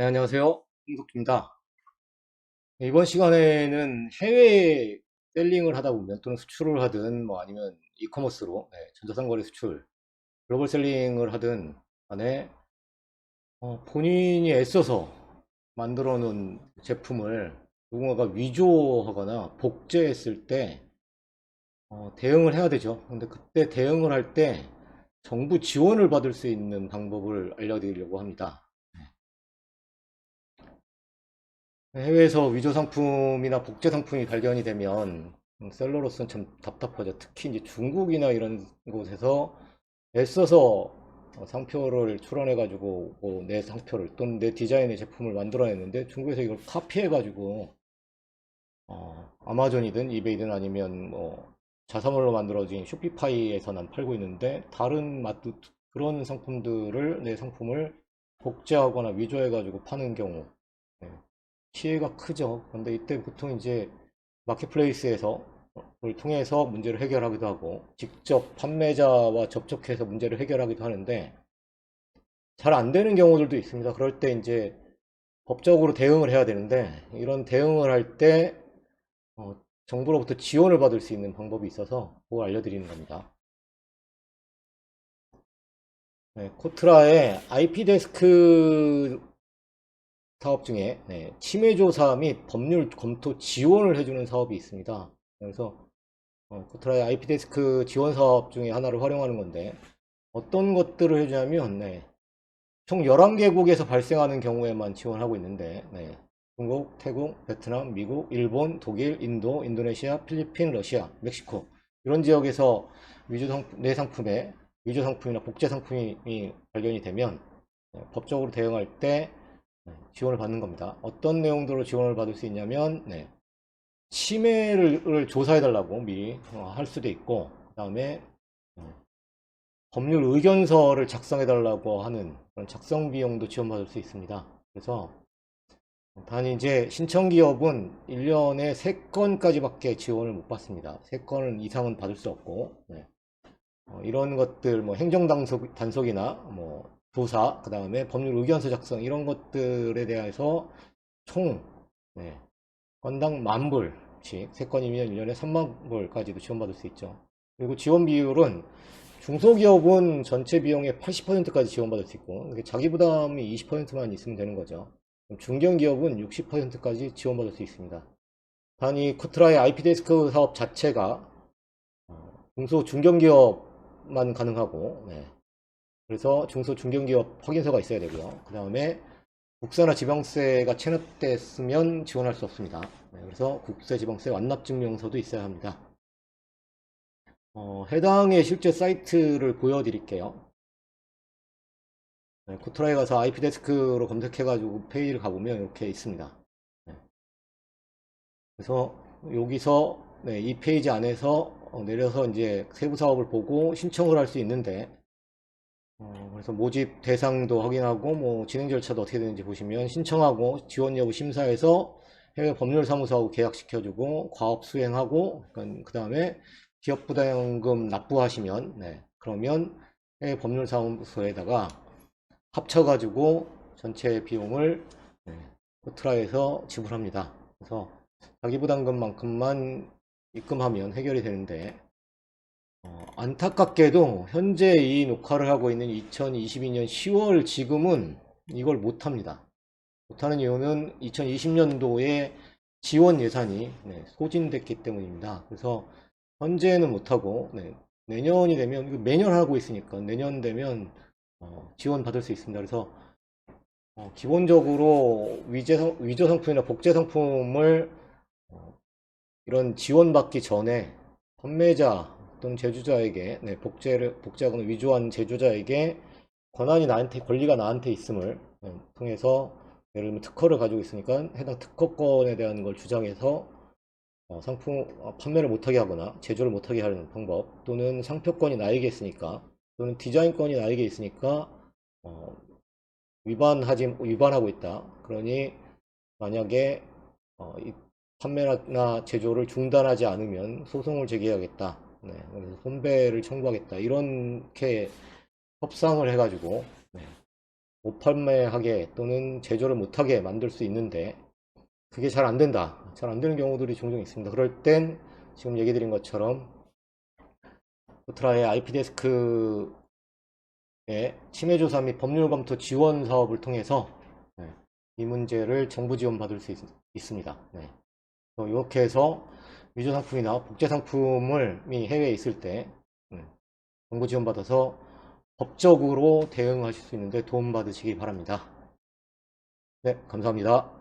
네, 안녕하세요. 홍석주입니다. 네, 이번 시간에는 해외 셀링을 하다 보면 또는 수출을 하든 뭐 아니면 이커머스로 네, 전자상거래 수출, 글로벌 셀링을 하든 간에 어, 본인이 애써서 만들어 놓은 제품을 누군가가 위조하거나 복제했을 때 어, 대응을 해야 되죠. 근데 그때 대응을 할 때 정부 지원을 받을 수 있는 방법을 알려드리려고 합니다. 해외에서 위조 상품이나 복제 상품이 발견이 되면 음, 셀러로서는 참 답답하죠. 특히 이제 중국이나 이런 곳에서 애써서 어, 상표를 출원해가지고 뭐 내 상표를 또는 내 디자인의 제품을 만들어냈는데 중국에서 이걸 카피해가지고 어, 아마존이든 이베이든 아니면 뭐 자사몰로 만들어진 쇼피파이에서 난 팔고 있는데 다른 맛도 그런 상품들을 내 상품을 복제하거나 위조해가지고 파는 경우 네. 피해가 크죠. 근데 이때 보통 이제 마켓플레이스에서 를 통해서 문제를 해결하기도 하고 직접 판매자와 접촉해서 문제를 해결하기도 하는데 잘 안 되는 경우들도 있습니다. 그럴 때 이제 법적으로 대응을 해야 되는데 이런 대응을 할때 어, 정부로부터 지원을 받을 수 있는 방법이 있어서 그걸 알려드리는 겁니다. 네, 코트라의 IP데스크 사업 중에 네, 침해 조사 및 법률 검토 지원을 해주는 사업이 있습니다. 그래서 어, 코트라의 IP데스크 지원 사업 중에 하나를 활용하는 건데 어떤 것들을 해주냐면 네, 총 11개국에서 발생하는 경우에만 지원하고 있는데 네, 중국, 태국, 베트남, 미국, 일본, 독일, 인도, 인도네시아, 필리핀, 러시아, 멕시코 이런 지역에서 위조 상품, 내 상품에 위조 상품이나 복제 상품이 발견이 되면 네, 법적으로 대응할 때 네, 지원을 받는 겁니다. 어떤 내용들로 지원을 받을 수 있냐면 네, 침해를 조사해 달라고 미리 어, 할 수도 있고 그 다음에 법률 의견서를 작성해 달라고 하는 그런 작성 비용도 지원받을 수 있습니다. 그래서 단 이제 신청 기업은 1년에 3건까지 밖에 지원을 못 받습니다. 3건 이상은 받을 수 없고 네. 어, 이런 것들 뭐 행정 단속, 단속이나 뭐 조사, 그 다음에 법률 의견서 작성 이런 것들에 대해서 총 네, 건당 만 불씩 세 건이면 1년에 3만 불까지도 지원받을 수 있죠. 그리고 지원 비율은 중소기업은 전체 비용의 80%까지 지원받을 수 있고 자기 부담이 20%만 있으면 되는 거죠. 중견기업은 60%까지 지원받을 수 있습니다. 단이 코트라의 IP데스크 사업 자체가 어, 중소 중견기업만 가능하고 네. 그래서 중소 중견기업 확인서가 있어야 되고요. 그 다음에 국세나 지방세가 체납됐으면 지원할 수 없습니다. 네, 그래서 국세 지방세 완납증명서도 있어야 합니다. 어, 해당의 실제 사이트를 보여드릴게요. 네, 코트라에 가서 IP데스크로 검색해가지고 페이지를 가보면 이렇게 있습니다. 네. 그래서 여기서 네, 이 페이지 안에서 어, 내려서 이제 세부 사업을 보고 신청을 할 수 있는데 어, 그래서 모집 대상도 확인하고 뭐 진행 절차도 어떻게 되는지 보시면 신청하고 지원 여부 심사해서 해외 법률사무소하고 계약시켜주고 과업 수행하고 그 다음에 기업 부담금 납부하시면 네, 그러면 해외 법률사무소에다가 합쳐가지고 전체 비용을 네, 코트라에서 지불합니다. 그래서 자기 부담금만큼만 입금하면 해결이 되는데 어, 안타깝게도 현재 이 녹화를 하고 있는 2022년 10월 지금은 이걸 못합니다. 못하는 이유는 2020년도에 지원 예산이 네, 소진됐기 때문입니다. 그래서 현재는 못하고 네, 내년이 되면 매년 하고 있으니까 내년 되면 어, 지원 받을 수 있습니다. 그래서 어, 기본적으로 위제 상, 위조 상품이나 복제 상품을 어, 이런 지원받기 전에 판매자 또는 제조자에게 네, 복제를 복제하거나 위조한 제조자에게 권한이 나한테 권리가 나한테 있음을 네, 통해서 예를 들면 특허를 가지고 있으니까 해당 특허권에 대한 걸 주장해서 어, 상품 어, 판매를 못하게 하거나 제조를 못하게 하는 방법 또는 상표권이 나에게 있으니까 또는 디자인권이 나에게 있으니까 어, 위반하지 위반하고 있다. 그러니 만약에 어, 이 판매나 제조를 중단하지 않으면 소송을 제기하겠다. 네, 손배를 청구하겠다. 이렇게 협상을 해가지고 네, 못 판매하게 또는 제조를 못하게 만들 수 있는데 그게 잘 안 된다. 잘 안 되는 경우들이 종종 있습니다. 그럴 땐 지금 얘기 드린 것처럼 코트라의 IP데스크의 침해 조사 및 법률 검토 지원 사업을 통해서 네, 이 문제를 정부 지원 받을 수 있, 습니다 이렇게 해서 위조 상품이나 복제 상품을 이 해외에 있을 때 음, 정부 지원 받아서 법적으로 대응하실 수 있는데 도움 받으시기 바랍니다. 네, 감사합니다.